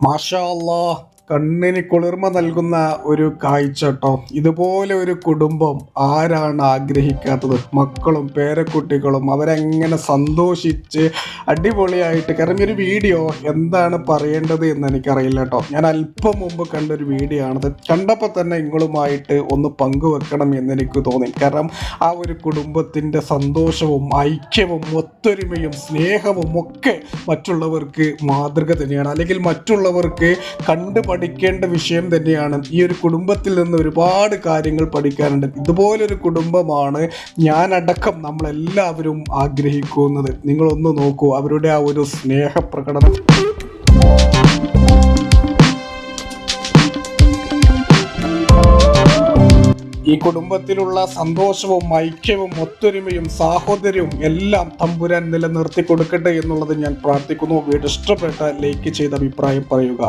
MashaAllah. കണ്ണിന് കുളിർമ നൽകുന്ന ഒരു കാഴ്ച കേട്ടോ. ഇതുപോലെ ഒരു കുടുംബം ആരാണ് ആഗ്രഹിക്കാത്തത്? മക്കളും പേരക്കുട്ടികളും അവരെങ്ങനെ സന്തോഷിച്ച് അടിപൊളിയായിട്ട് കാരണം ഒരു വീഡിയോ എന്താണ് പറയേണ്ടത് എന്ന് എനിക്കറിയില്ല കേട്ടോ. ഞാൻ അല്പം മുമ്പ് കണ്ടൊരു വീഡിയോ ആണത് കണ്ടപ്പോൾ തന്നെ നിങ്ങളുമായിട്ട് ഒന്ന് പങ്കുവെക്കണം എന്ന് എനിക്ക് തോന്നി. കാരണം ആ ഒരു കുടുംബത്തിന്റെ സന്തോഷവും ഐക്യവും ഒത്തൊരുമയും സ്നേഹവും ഒക്കെ മറ്റുള്ളവർക്ക് മാതൃക തന്നെയാണ്. അല്ലെങ്കിൽ മറ്റുള്ളവർക്ക് കണ്ടു പഠിക്കേണ്ട വിഷയം തന്നെയാണ്. ഈ ഒരു കുടുംബത്തിൽ നിന്ന് ഒരുപാട് കാര്യങ്ങൾ പഠിക്കാനുണ്ട്. ഇതുപോലൊരു കുടുംബമാണ് ഞാനടക്കം നമ്മളെല്ലാവരും ആഗ്രഹിക്കുന്നത്. നിങ്ങളൊന്ന് നോക്കൂ അവരുടെ ആ ഒരു സ്നേഹപ്രകടനം. ഈ കുടുംബത്തിലുള്ള സന്തോഷവും ഐക്യവും ഒത്തൊരുമയും സാഹോദര്യവും എല്ലാം തമ്പുരാൻ നിലനിർത്തി കൊടുക്കട്ടെ എന്നുള്ളത് ഞാൻ പ്രാർത്ഥിക്കുന്നു. വീട് ഇഷ്ടപ്പെട്ട ലൈക്ക് ചെയ്ത് അഭിപ്രായം പറയുക.